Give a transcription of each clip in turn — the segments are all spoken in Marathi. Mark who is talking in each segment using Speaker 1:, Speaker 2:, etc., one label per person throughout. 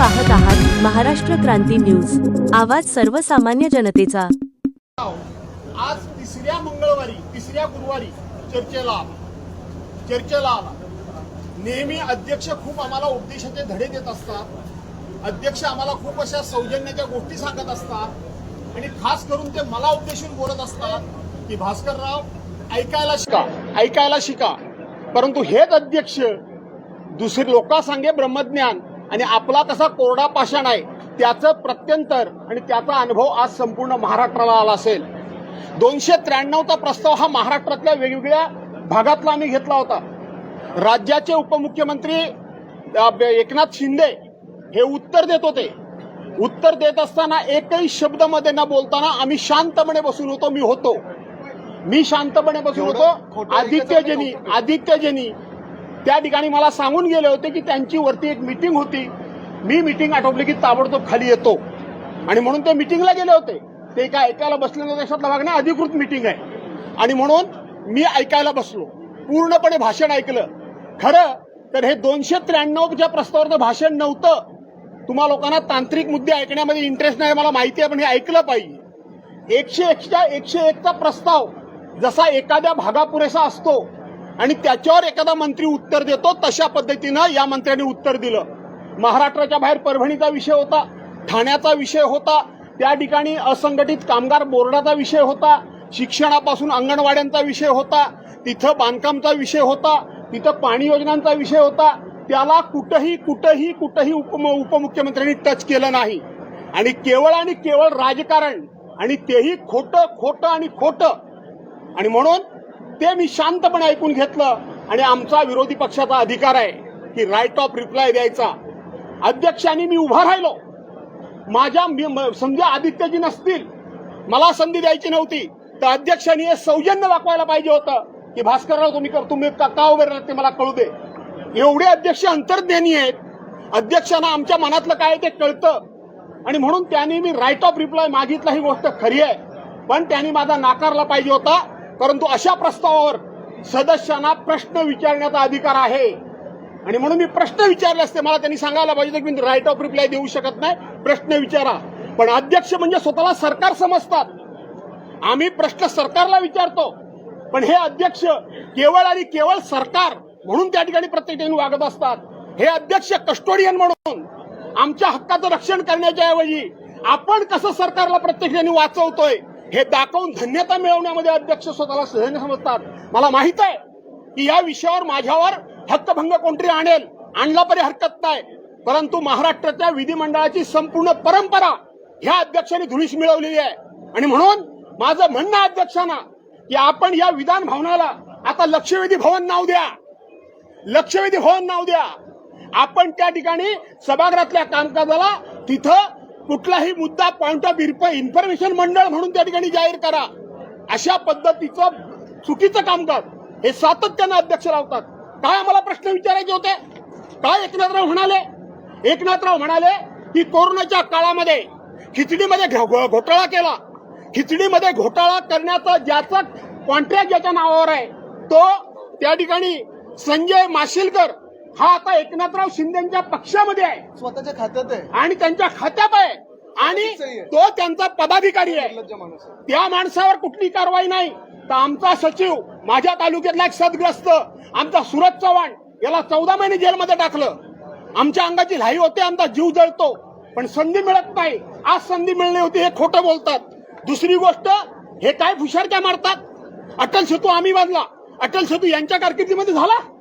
Speaker 1: आपण पाहत आहात महाराष्ट्र क्रांती न्यूज. आवाज सर्वसामान्य जनतेचा.
Speaker 2: आज तिसऱ्या मंगळवारी तिसऱ्या गुरुवारी चर्चेला आला. चर्चेला आला. नेहमी अध्यक्ष खूप आम्हाला उपदेशाचे धडे देत असतात. अध्यक्ष आम्हाला खूप अशा सौजन्याच्या गोष्टी सांगत असतात. आणि खास करून ते मला उपदेशून बोलत असतात की भास्करराव ऐकायला शिका. ऐकायला शिका. परंतु हेच अध्यक्ष दुसरे लोका सांगे ब्रह्मज्ञान आणि आपला कसा कोरडा पाषाण आहे त्याचं प्रत्यंतर आणि त्याचा अनुभव आज संपूर्ण महाराष्ट्राला आला असेल. दोनशे त्र्याण्णवचा प्रस्ताव हा महाराष्ट्रातल्या वेगवेगळ्या भागातला आम्ही घेतला होता. राज्याचे उपमुख्यमंत्री एकनाथ शिंदे हे उत्तर देत होते. उत्तर देत असताना एकही शब्दमध्ये न बोलताना आम्ही शांतपणे बसून होतो मी होतो. मी शांतपणे बसून होतो. आदित्यजनी आदित्यजनी त्या ठिकाणी मला सांगून गेले होते की त्यांची वरती एक मिटिंग होती. मी मिटिंग आटोपली की ताबडतोब खाली येतो. आणि म्हणून ते मिटिंगला गेले होते. ते एका ऐकायला बसलेल्या देशातला भाग नाही अधिकृत मिटिंग आहे. आणि म्हणून मी ऐकायला बसलो. पूर्णपणे भाषण ऐकलं. खरं तर हे दोनशे त्र्याण्णवच्या प्रस्तावाचं भाषण नव्हतं तुम्हा लोकांना तांत्रिक मुद्दे ऐकण्यामध्ये इंटरेस्ट नाही मला माहिती आहे पण हे ऐकलं पाहिजे. एकशे एकच्या एकशे एकचा प्रस्ताव जसा एखाद्या भागा पुरेसा असतो आणि त्याच्यावर एखादा मंत्री उत्तर देतो तशा पद्धतीनं या मंत्र्यांनी उत्तर दिलं. महाराष्ट्राच्या बाहेर परभणीचा विषय होता ठाण्याचा विषय होता त्या ठिकाणी असंघटित कामगार बोर्डाचा विषय होता शिक्षणापासून अंगणवाड्यांचा विषय होता तिथं बांधकामचा विषय होता तिथं पाणी योजनांचा विषय होता त्याला कुठंही कुठंही कुठंही उपम उपमुख्यमंत्र्यांनी टच केलं नाही. आणि केवळ आणि केवळ राजकारण आणि तेही खोटं खोटं आणि खोटं. आणि म्हणून ते मी शांतपणे ऐकून घेतलं. आणि आमचा विरोधी पक्षाचा अधिकार आहे की राईट ऑफ रिप्लाय द्यायचा. अध्यक्षांनी मी उभा राहिलो. माझ्या समजा आदित्यजी नसतील मला संधी द्यायची नव्हती तर अध्यक्षांनी हे सौजन्य दाखवायला पाहिजे होतं की भास्करराव तुम्ही कर- तुम्ही का का उभे राहते ते मला कळू दे. एवढे अध्यक्ष अंतर्ज्ञानी आहेत. अध्यक्षांना आमच्या मनातलं काय ते कळतं. आणि म्हणून त्यांनी मी राईट ऑफ रिप्लाय मागितला ही गोष्ट खरी आहे. पण त्यांनी माझा नाकारला पाहिजे होता. परंतु अशा प्रस्तावावर सदस्यांना प्रश्न विचारण्याचा अधिकार आहे. आणि म्हणून मी प्रश्न विचारले असते. मला त्यांनी सांगायला पाहिजे की मी राईट ऑफ रिप्लाय देऊ शकत नाही. प्रश्न विचारा. पण अध्यक्ष म्हणजे स्वतःला सरकार समजतात. आम्ही प्रश्न सरकारला विचारतो. पण हे अध्यक्ष केवळ आणि केवळ सरकार म्हणून त्या ठिकाणी प्रत्येक ठिकाणी वागत असतात. हे अध्यक्ष कस्टोडियन म्हणून आमच्या हक्काचं रक्षण करण्याच्या ऐवजी आपण कसं सरकारला प्रत्येक ठिकाणी वाचवतोय? हे दाखवून धन्यता मिळवण्यामध्ये अध्यक्ष स्वतःला सहन समजतात. मला माहीत आहे की या विषयावर माझ्यावर हक्कभंग कोणतरी आणेल आणला तरी हरकत नाही. परंतु महाराष्ट्राच्या विधिमंडळाची संपूर्ण परंपरा ह्या अध्यक्षांनी धुळीस मिळवलेली आहे. आणि म्हणून माझं म्हणणं अध्यक्षांना की आपण या विधान भवनाला आता लक्षवेधी भवन नाव द्या. लक्षवेधी भवन नाव द्या. आपण त्या ठिकाणी सभागृहातल्या कामकाजाला तिथं कुठलाही मुद्दा पॉइंट ऑफ इन्फॉर्मेशन मंडळ म्हणून त्या ठिकाणी जाहीर करा. अशा पद्धतीचं चुकीचं कामकाज हे सातत्यानं अध्यक्ष लावतात. काय आम्हाला प्रश्न विचारायचे होते? काय एकनाथराव म्हणाले? एकनाथराव म्हणाले की कोरोनाच्या काळामध्ये खिचडीमध्ये घोटाळा केला. खिचडीमध्ये घोटाळा करण्याचा ज्याचा कॉन्ट्रॅक्ट ज्याच्या नावावर आहे तो त्या ठिकाणी संजय माशेलकर हा आता एकनाथराव शिंदेच्या पक्षामध्ये आहे.
Speaker 3: स्वतःच्या खात्यात आहे.
Speaker 2: आणि त्यांच्या खात्यात आहे. आणि तो त्यांचा पदाधिकारी आहे. त्या माणसावर कुठली कारवाई नाही. तर आमचा सचिव माझ्या तालुक्यातला एक सदग्रस्त आमचा सुरज चव्हाण याला चौदा महिने जेलमध्ये टाकलं. आमच्या अंगाची लाई होते आमचा जीव जळतो. पण संधी मिळत नाही. आज संधी मिळली होती हे खोटं बोलतात. दुसरी गोष्ट हे काय फुशारक्या मारतात? अटल सेतू आम्ही बांधला. अटल सेतू यांच्या कारकिर्दीमध्ये झाला?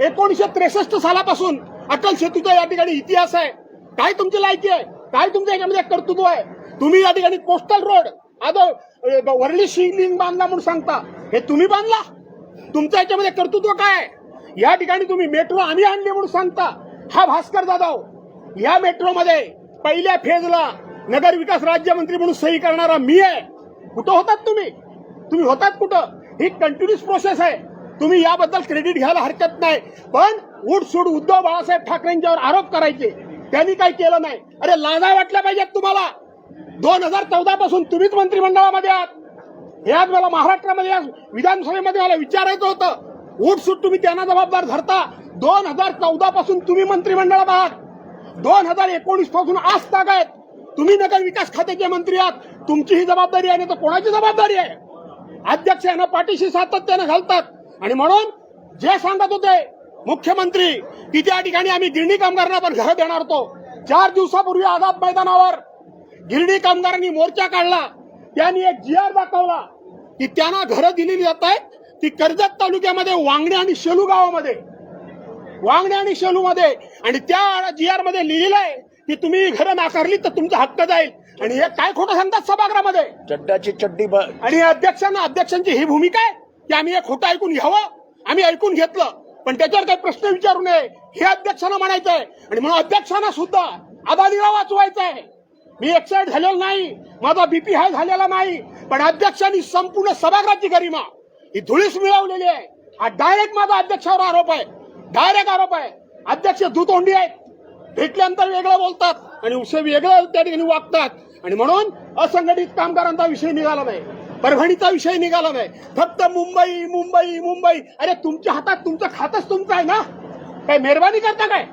Speaker 2: एकोणीशे त्रेसष्ट सालापासून अटल सेतूचा या ठिकाणी इतिहास आहे. काय तुमची लायकी आहे? काय तुमच्या याच्यामध्ये कर्तृत्व आहे? तुम्ही या ठिकाणी कोस्टल रोड आता वरळी शिवलिंग बांधला म्हणून सांगता. हे तुम्ही बांधला? तुमच्या याच्यामध्ये कर्तृत्व काय आहे? या ठिकाणी तुम्ही मेट्रो आम्ही आणली म्हणून सांगता. हा भास्कर जाधव या मेट्रोमध्ये पहिल्या फेजला नगर विकास राज्यमंत्री म्हणून सही करणारा मी आहे. कुठं होतात तुम्ही? तुम्ही होतात कुठं? ही कंटिन्युअस प्रोसेस आहे. तुम्ही याबद्दल क्रेडिट घ्यायला हरकत नाही. पण उठसूड उद्धव बाळासाहेब ठाकरेंच्यावर आरोप करायचे. त्यांनी काही केलं नाही. अरे लाजा वाटल्या पाहिजेत तुम्हाला. दोन हजार चौदा पासून तुम्हीच मंत्रिमंडळामध्ये आहात. हे आज मला महाराष्ट्रामध्ये आज विधानसभेमध्ये मला विचारायचं होतं. उठसूट तुम्ही त्यांना जबाबदार धरता. दोन हजार चौदा पासून तुम्ही मंत्रिमंडळात आहात. दोन हजार एकोणीसपासून आज ताग आहेत. तुम्ही नगर विकास खात्याचे मंत्री आहात. तुमची ही जबाबदारी आहे नाही तर कोणाची जबाबदारी आहे? अध्यक्ष यांना पाठीशी सातत्यानं घालतात. आणि म्हणून जे सांगत होते मुख्यमंत्री की त्या ठिकाणी आम्ही गिरणी कामगारांना पण घरं देणार होतो. चार दिवसापूर्वी आझाद मैदानावर गिरणी कामगारांनी मोर्चा काढला. त्यांनी एक जी आर दाखवला की त्यांना घरं दिलेली जात आहेत. ती कर्जत तालुक्यामध्ये वांगणे आणि शेलू गावामध्ये. वांगणे आणि शेलू मध्ये आणि त्या जी आरमध्ये लिहिलेलं आहे की तुम्ही घरं नाकारली तर तुमचा हक्क जाईल. आणि हे काय खोटं सांगतात सभागृहामध्ये?
Speaker 3: चड्डाची चड्डी
Speaker 2: आणि अध्यक्षांना अध्यक्षांची ही भूमिका आहे. की आम्ही हे खोटं ऐकून घ्यावं? आम्ही ऐकून घेतलं. पण त्याच्यावर काही प्रश्न विचारू नये. हे अध्यक्षांना म्हणायचं आहे. आणि म्हणून अध्यक्षांना सुद्धा आबादीला वाचवायचं आहे मी एक्साइट झालेलो नाही. माझा बीपी हाय झालेला नाही. पण अध्यक्षांनी संपूर्ण सभागृहाची गरिमा ही धुळीस मिळवलेली आहे. हा डायरेक्ट माझा अध्यक्षावर आरोप आहे. डायरेक्ट आरोप आहे. अध्यक्ष दुतोंडी आहेत. भेटल्यानंतर वेगळं बोलतात आणि उसे वेगळं त्या ठिकाणी वागतात. आणि म्हणून असंघटित कामगारांचा विषय निघाला नाही. परभणीचा विषय निघाला नाही. फक्त मुंबई मुंबई मुंबई. अरे तुमच्या हातात तुमचं खातच तुमचं आहे ना? काय मेहरबानी करता काय?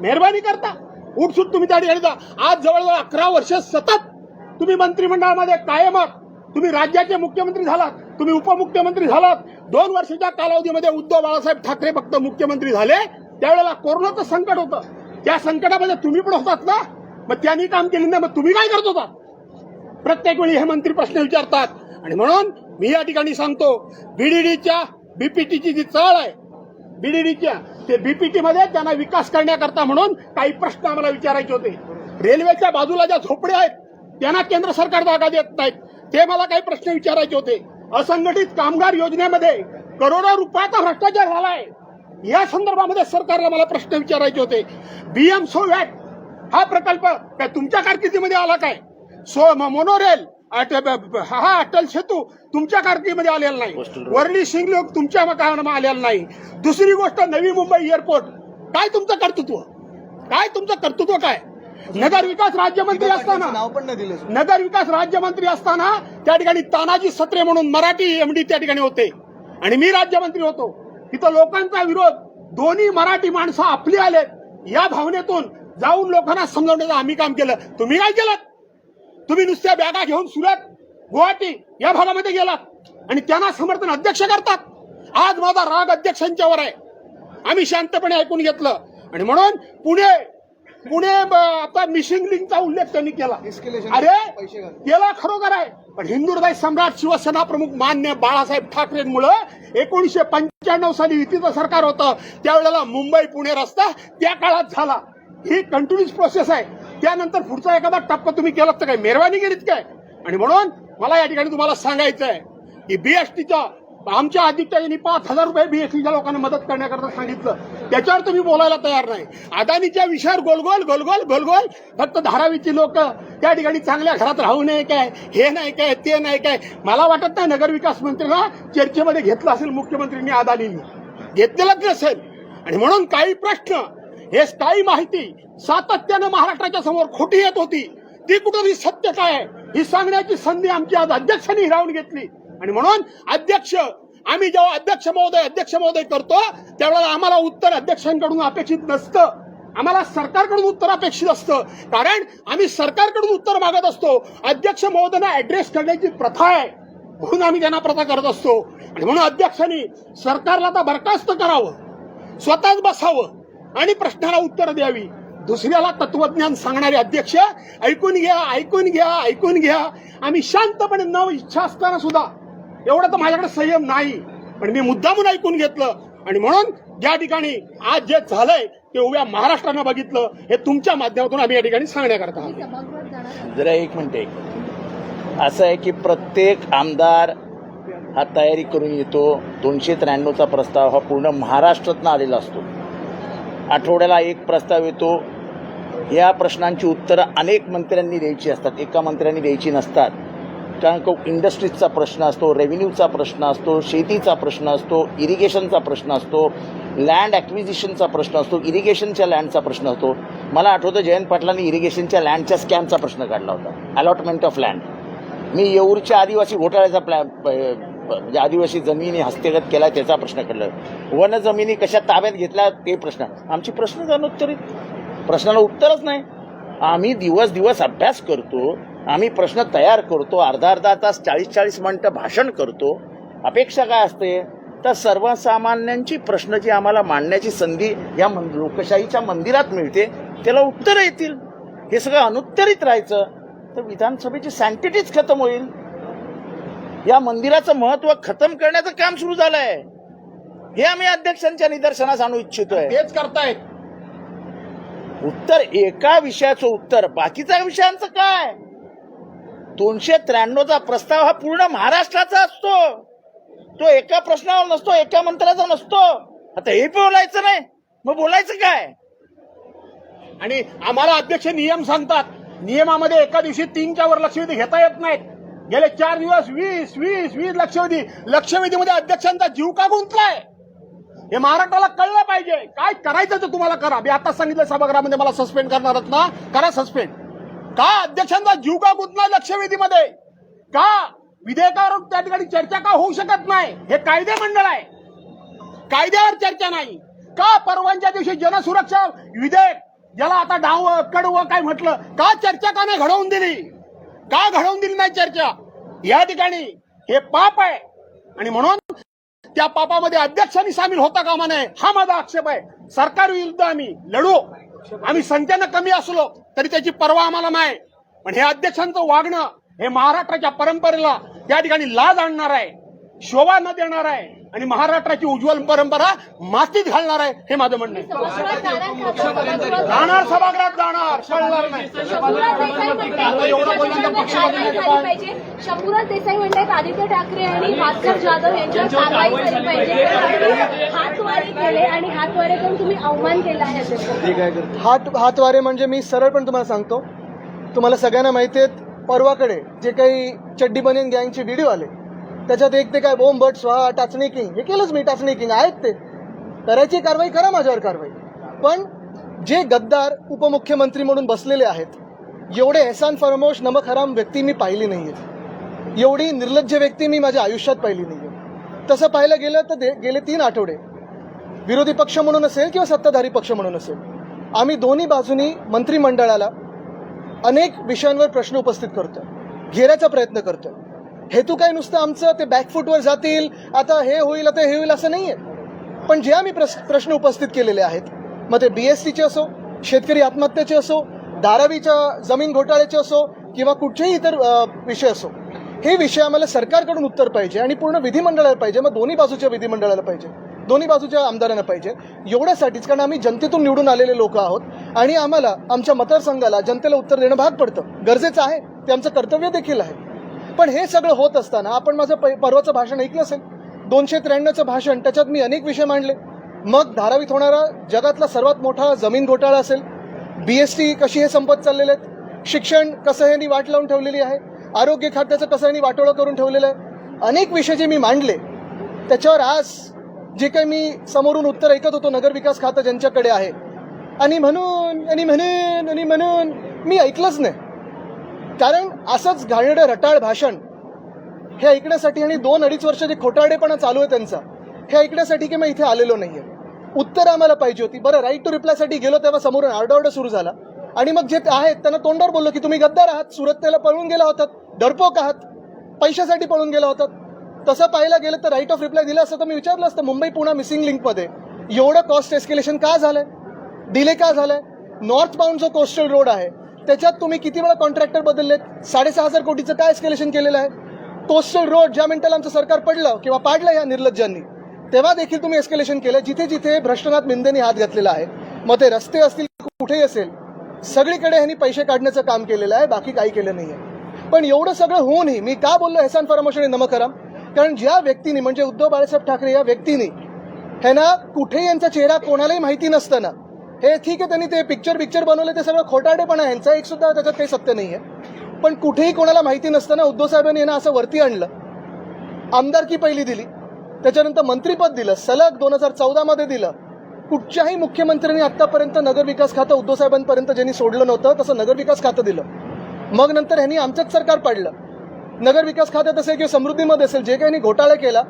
Speaker 2: मेहरबानी करता? उठसूट तुम्ही त्या ठिकाणी आज जवळजवळ अकरा वर्ष सतत तुम्ही मंत्रिमंडळामध्ये कायम आहात. तुम्ही राज्याचे मुख्यमंत्री झालात. तुम्ही उपमुख्यमंत्री झालात. दोन वर्षाच्या कालावधीमध्ये उद्धव बाळासाहेब ठाकरे फक्त मुख्यमंत्री झाले. त्यावेळेला कोरोनाचं संकट होतं. त्या संकटामध्ये तुम्ही पण होतात ना? मग त्यांनी काम केलं नाही मग तुम्ही काय करत होता प्रत्येक वेळी हे मंत्री प्रश्न विचारतात. आणि म्हणून मी या ठिकाणी सांगतो बीडीडीच्या बीपीटीची जी चाळ आहे बीडीडीच्या ते बीपीटी मध्ये त्यांना विकास करण्याकरता म्हणून काही प्रश्न आम्हाला विचारायचे होते. रेल्वेच्या बाजूला ज्या झोपड्या आहेत त्यांना केंद्र सरकार जागा देत नाहीत. ते मला काही प्रश्न विचारायचे होते. असंघटित कामगार योजनेमध्ये करोडो रुपयाचा भ्रष्टाचार झालाय. या संदर्भामध्ये सरकारला मला प्रश्न विचारायचे होते. बीएम सोवॅट हा प्रकल्प काय तुमच्या कारकिर्दीमध्ये आला काय? सो म- मोनोरेल हा अटल सेतू तुमच्या कारकिर्दीमध्ये आलेला नाही. वर्ली सिंग लोक तुमच्या कामामध्ये आलेला नाही. दुसरी गोष्ट नवी मुंबई एअरपोर्ट काय तुमचं कर्तृत्व? काय तुमचं कर्तृत्व काय? नगर विकास राज्यमंत्री असताना
Speaker 4: नाव पण
Speaker 2: नगर विकास राज्यमंत्री असताना त्या ठिकाणी तानाजी सत्रे म्हणून मराठी एमडी त्या ठिकाणी होते. आणि मी राज्यमंत्री होतो. तिथं लोकांचा विरोध. दोन्ही मराठी माणसं आपली आलेत. या भावनेतून जाऊन लोकांना समजवण्याचं आम्ही काम केलं. तुम्ही काय केलं? तुम्ही नुसत्या बॅगा घेऊन सुरत गुवाहाटी या भागामध्ये गेलात आणि त्यांना समर्थन अध्यक्ष करतात. आज माझा राग अध्यक्षांच्यावर आहे. आम्ही शांतपणे ऐकून घेतलं. आणि म्हणून पुणे पुणे आता मिशिंग लिंकचा उल्लेख त्यांनी केला. अरे. केला खरोखर आहे. पण हिंदू हृदय सम्राट शिवसेना प्रमुख मान्य बाळासाहेब ठाकरेंमुळं एकोणीसशे पंच्याण्णव साली युतीचं सरकार होतं. त्यावेळेला मुंबई पुणे रस्ता त्या काळात झाला. ही कंटिन्युअस प्रोसेस आहे. त्यानंतर पुढचा एखादा टप्पा तुम्ही केलात तर काय? मेहरबानी केलीत काय? आणि म्हणून मला या ठिकाणी तुम्हाला सांगायचं आहे की बीएसटीचा आमच्या आदित्याने पाच हजार रुपये बीएसटीच्या लोकांना मदत करण्याकरता सांगितलं. त्याच्यावर तुम्ही बोलायला तयार नाही. अदानीच्या विषयावर गोलगोल गोलगोल गोलगोल फक्त धारावीची लोक त्या ठिकाणी चांगल्या घरात राहू नये काय हे नाही काय ते नाही काय. मला वाटत नाही नगर विकास मंत्र्यांना चर्चेमध्ये घेतलं असेल मुख्यमंत्र्यांनी अदानींनी. घेतलेलंच नसेल. आणि म्हणून काही प्रश्न हे काही माहिती सातत्यानं महाराष्ट्राच्या समोर खोटी येत होती. ती कुठं सत्य काय आहे? ही सांगण्याची संधी आमची आज अध्यक्षांनी हिरावून घेतली. आणि म्हणून अध्यक्ष आम्ही जेव्हा अध्यक्ष महोदय अध्यक्ष महोदय करतो त्यावेळेला आम्हाला उत्तर अध्यक्षांकडून अपेक्षित नसतं. आम्हाला सरकारकडून उत्तर अपेक्षित असतं. कारण आम्ही सरकारकडून उत्तर मागत असतो. अध्यक्ष महोदयांना ऍड्रेस करण्याची प्रथा आहे. म्हणून आम्ही त्यांना प्रथा करत असतो. आणि म्हणून अध्यक्षांनी सरकारला आता बरखास्त करावं. स्वतःच बसावं. आणि प्रश्नाला उत्तर द्यावी. दुसऱ्याला तत्वज्ञान सांगणारे अध्यक्ष ऐकून घ्या ऐकून घ्या ऐकून घ्या. आम्ही शांतपणे न इच्छा असताना सुद्धा. एवढं तर माझ्याकडे संयम नाही. पण मी मुद्दामून ऐकून घेतलं. आणि म्हणून ज्या ठिकाणी आज जे झालंय ते उभ्या महाराष्ट्रानं बघितलं. हे तुमच्या माध्यमातून आम्ही या ठिकाणी सांगण्याकरता
Speaker 3: जरा एक म्हणते असं आहे की प्रत्येक आमदार हा तयारी करून येतो. दोनशे त्र्याण्णवचा प्रस्ताव हा पूर्ण महाराष्ट्रातनं आलेला असतो. आठवड्याला एक प्रस्ताव येतो. या प्रश्नांची उत्तरं अनेक मंत्र्यांनी द्यायची असतात. एका मंत्र्यांनी द्यायची नसतात. कारण का इंडस्ट्रीजचा प्रश्न असतो रेव्हेन्यूचा प्रश्न असतो शेतीचा प्रश्न असतो इरिगेशनचा प्रश्न असतो लँड ॲक्विजिशनचा प्रश्न असतो इरिगेशनच्या लँडचा प्रश्न असतो. मला आठवतं जयंत पाटलांनी इरिगेशनच्या लँडच्या स्कॅमचा प्रश्न काढला होता. अलॉटमेंट ऑफ लँड मी येऊरच्या आदिवासी घोटाळ्याचा प्लॅ म्हणजे आदिवासी जमिनी हस्तगत केला त्याचा प्रश्न काढला वन जमिनी कशा ताब्यात घेतल्या ते प्रश्न. आमची प्रश्न अनुत्तरित. प्रश्नाला उत्तरच नाही. आम्ही दिवस दिवस अभ्यास करतो. आम्ही प्रश्न तयार करतो. अर्धा अर्धा तास चाळीस चाळीस मिनटं भाषण करतो. अपेक्षा काय असते? तर सर्वसामान्यांची प्रश्न जी आम्हाला मांडण्याची संधी या मन- लोकशाहीच्या मंदिरात मिळते त्याला उत्तरं येतील. हे सगळं अनुत्तरित राहायचं. तर विधानसभेची सॅन्टिटीच खतम होईल. या मंदिराचं महत्त्व खतम करण्याचं काम सुरू झालंय. हे आम्ही अध्यक्षांच्या निदर्शनास आणू इच्छितोय.
Speaker 2: तेच करतायत.
Speaker 3: उत्तर एका विषयाचं उत्तर बाकीच्या विषयांचं काय? दोनशे त्र्याण्णवचा प्रस्ताव हा पूर्ण महाराष्ट्राचा असतो. तो एका प्रश्नावर नसतो एका मंत्र्याचा नसतो. आता हे बोलायचं नाही. मग बोलायचं काय?
Speaker 2: आणि आम्हाला अध्यक्ष नियम सांगतात. नियमामध्ये एका दिवशी तीनच्या वर लक्षवेधी घेता येत नाहीत. गेले चार दिवस वीस वीस वीस लक्षवेधी. लक्षवेधीमध्ये अध्यक्षांचा जीव का गुंतलाय? हे महाराष्ट्राला कळलं पाहिजे. काय करायचं तर तुम्हाला करा. मी आता सांगितलं सभागृहामध्ये मला सस्पेंड करणार ना? करा सस्पेंड का अध्यक्षांचा जीव का गुंतलाय लक्षवेधीमध्ये? का विधेयकावर त्या ठिकाणी चर्चा का होऊ शकत नाही? हे कायदे मंडळ आहे. कायद्यावर चर्चा नाही. का परवानच्या दिवशी जनसुरक्षा विधेयक ज्याला आता डाव कडवं काय म्हटलं का चर्चा का नाही घडवून दिली? का घडवून दिली नाही चर्चा? या ठिकाणी हे पाप आहे. आणि म्हणून त्या पापामध्ये अध्यक्षांनी सामील होता कामा नये. हा माझा आक्षेप आहे. सरकार विरुद्ध आम्ही लढू. आम्ही संख्यानं कमी असलो तरी त्याची पर्वा आम्हाला नाही. पण हे अध्यक्षांचं वागणं हे महाराष्ट्राच्या परंपरेला त्या ठिकाणी लाज आणणार आहे. शोभा न देणार आहे आणि महाराष्ट्राची उज्ज्वल परंपरा मातीत घालणार आहे हे माझं म्हणणं आहे.
Speaker 4: सभागृहात जाणार? सभागृहात
Speaker 2: जाणार नाही.
Speaker 4: शंभूराज देसाई म्हणतात आदित्य ठाकरे आणि भास्कर जाधव यांच्यावर कारवाई झाली पाहिजे. तुम्ही हातवारे केले आणि हातवारे करून तुम्ही अवमान केला आहे
Speaker 5: हात हातवारे म्हणजे मी सरळ पण तुम्हाला सांगतो. तुम्हाला सगळ्यांना माहिती आहेत परवाकडे जे काही चड्डी बनियन गँगचे व्हिडिओ आले त्याच्यात एक ते काय बोंब बट स्वाहा टाचणी किंग हे केलंच मी टाचणी किंग आहेत ते. करायची कारवाई करा माझ्यावर कारवाई. पण जे गद्दार उपमुख्यमंत्री म्हणून बसलेले आहेत एवढे एहसान फरमोश नमक हराम व्यक्ती मी पाहिली नाही आहेत एवढी निर्लज्ज व्यक्ती मी माझ्या आयुष्यात पाहिली नाही आहे तसं पाहायला गेलं तर दे- गेले तीन आठवडे. विरोधी पक्ष म्हणून असेल किंवा सत्ताधारी पक्ष म्हणून असेल आम्ही दोन्ही बाजूनी मंत्रिमंडळाला अनेक विषयांवर प्रश्न उपस्थित करतो घेण्याचा प्रयत्न करतोय. हेतू काय नुसतं आमचं? ते बॅकफूटवर जातील. आता हे होईल आता हे होईल असं नाही आहे पण जे आम्ही प्रस- प्रश्न उपस्थित केलेले आहेत मग ते बी एस सीचे असो शेतकरी आत्महत्येचे असो धारावीच्या जमीन घोटाळ्याचे असो किंवा कुठचेही इतर विषय असो हे विषय आम्हाला सरकारकडून उत्तर पाहिजे आणि पूर्ण विधिमंडळाला पाहिजे. मग दोन्ही बाजूच्या विधिमंडळाला पाहिजे. दोन्ही बाजूच्या आमदारांना पाहिजे. एवढ्यासाठीच कारण आम्ही जनतेतून निवडून आलेले लोक आहोत आणि आम्हाला आमच्या मतदारसंघाला जनतेला उत्तर देणं भाग पडतं. गरजेचं आहे. ते आमचं कर्तव्य देखील आहे. पण हे सगळं होत असताना आपण माझं परवाचं भाषण ऐकलं असेल. दोनशे त्र्याण्णवचं भाषण त्याच्यात मी अनेक विषय मांडले. मग धारावीत होणारा जगातला सर्वात मोठा जमीन घोटाळा असेल. बी एस टी कशी हे संपत चाललेले आहेत? शिक्षण कसं ह्यांनी वाट लावून ठेवलेली आहे? आरोग्य खात्याचं कसं यांनी वाटोळं करून ठेवलेलं आहे? अनेक विषय जे मी मांडले त्याच्यावर आज जे काही मी समोरून उत्तर ऐकत होतो नगरविकास खातं ज्यांच्याकडे आहे. आणि म्हणून आणि म्हणून आणि म्हणून मी ऐकलंच नाही. कारण असंच घाणेडं रटाळ भाषण. हे ऐकण्यासाठी आणि दोन अडीच वर्ष जे खोटारडेपणा चालू आहे त्यांचा हे ऐकण्यासाठी की मी इथे आलेलो नाही आहे उत्तर आम्हाला पाहिजे होती. बरं राईट टू रिप्लायसाठी गेलो तेव्हा समोरून आरडाओरडा सुरू झाला. आणि मग जे आहेत त्यांना तोंडावर बोललो की तुम्ही गद्दार आहात सुरतेला पळून गेला होतात डरपोक आहात पैशासाठी पळून गेला होतात. तसं पाहायला गेलं तर राईट ऑफ रिप्लाय दिला असतं तर मी विचारलं असतं मुंबई पुणे मिसिंग लिंकमध्ये एवढं कॉस्ट एस्केलेशन का झालंय? डिले का झालाय? नॉर्थ बाउंड जो कोस्टल रोड आहे त्याच्यात तुम्ही किती वेळा कॉन्ट्रॅक्टर बदललेत? साडेसहा हजार कोटीचं काय एस्केलेशन केलेलं आहे? कोस्टल रोड ज्या मिनिटाला आमचं सरकार पडलं किंवा पाडलं या निर्लज्जांनी तेव्हा देखील तुम्ही एस्केलेशन केलं जिथे जिथे भ्रष्टनाथ मिंदेनी हात घातलेला आहे. मग ते रस्ते असतील कुठेही असेल सगळीकडे ह्यांनी पैसे काढण्याचं काम केलेलं आहे बाकी काही केलं नाही आहे पण एवढं सगळं होऊनही मी का बोललो हेसान फरामोश आणि नमकराम कारण ज्या व्यक्तीने म्हणजे उद्धव बाळासाहेब ठाकरे या व्यक्तीने ह्यांना कुठे यांचा चेहरा कोणालाही माहिती नसताना हे ठीक आहे त्यांनी ते पिक्चर पिक्चर बनवले ते सगळं खोटाडेपणा आहे. ह्यांचा एक सुद्धा त्याच्यात काही सत्य नाही आहे पण कुठेही कोणाला माहिती नसताना उद्धव साहेबांनी यांना असं वरती आणलं. आमदारकी पहिली दिली. त्याच्यानंतर मंत्रीपद दिलं. सलग दोन हजार चौदामध्ये दिलं. कुठच्याही मुख्यमंत्र्यांनी आत्तापर्यंत नगरविकास खातं उद्धव साहेबांपर्यंत ज्यांनी सोडलं नव्हतं तसं नगरविकास खातं दिलं. मग नंतर ह्यांनी आमचंच सरकार पाडलं. नगरविकास खात्यात असेल किंवा समृद्धीमध्ये असेल जे काही ह्यांनी घोटाळा केला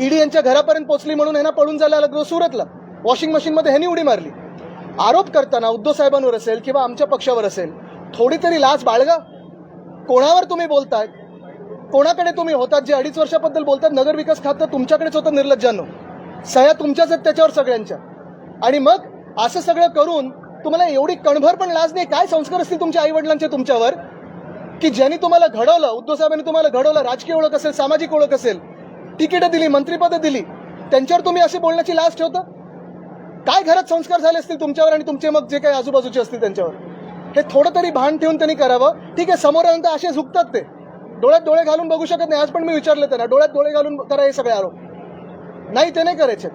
Speaker 5: ईडी यांच्या घरापर्यंत पोचली म्हणून ह्यांना पळून जायला लागलो सुरतला. वॉशिंग मशीनमध्ये ह्यांनी उडी मारली. आरोप करताना उद्धव साहेबांवर असेल किंवा आमच्या पक्षावर असेल थोडी तरी लाज बाळगा. कोणावर तुम्ही बोलताय? कोणाकडे तुम्ही होतात? जे अडीच वर्षाबद्दल बोलतात नगरविकास खातं तुमच्याकडेच होतं निर्लज्जानं. सह्या तुमच्याच आहेत त्याच्यावर सगळ्यांच्या. आणि मग असं सगळं करून तुम्हाला एवढी कणभर पण लाज नाही. काय संस्कार असतील तुमच्या आईवडिलांचे तुमच्यावर? की ज्यांनी तुम्हाला घडवलं उद्धव साहेबांनी तुम्हाला घडवलं राजकीय ओळख असेल सामाजिक ओळख असेल तिकीटं दिली मंत्रिपदं दिली त्यांच्यावर तुम्ही अशी बोलण्याची लाज ठेवता? काय घरात संस्कार झाले असतील तुमच्यावर आणि तुमचे मग जे काही आजूबाजूचे असतील त्यांच्यावर? हे थोडं तरी भान ठेवून त्यांनी करावं. ठीक आहे समोर आल्यानंतर असे झुकतात ते. डोळ्यात डोळे घालून बघू शकत नाही. आज पण मी विचारलं त्यांना डोळ्यात डोळे घालून करा हे सगळे आरोप. नाही ते नाही करायचे.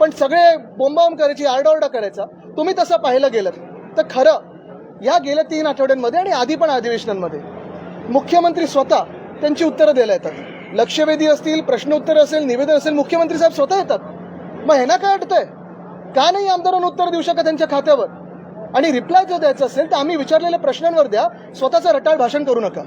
Speaker 5: पण सगळे बोंबावून करायची आरडाओरडा करायचा. तुम्ही तसं पाहायला गेलं तर खरं या गेल्या तीन आठवड्यांमध्ये आणि आधी पण अधिवेशनांमध्ये मुख्यमंत्री स्वतः त्यांची उत्तरं द्यायला येतात. लक्षवेधी असतील प्रश्न उत्तर असेल निवेदन असेल मुख्यमंत्री साहेब स्वतः येतात. मग ह्यांना काय वाटतंय का नाही आमदारांना उत्तर देऊ शकत त्यांच्या खात्यावर? आणि रिप्लाय जर द्यायचा असेल तर आम्ही विचारलेल्या प्रश्नांवर द्या. स्वतःचं रटाळ भाषण करू नका.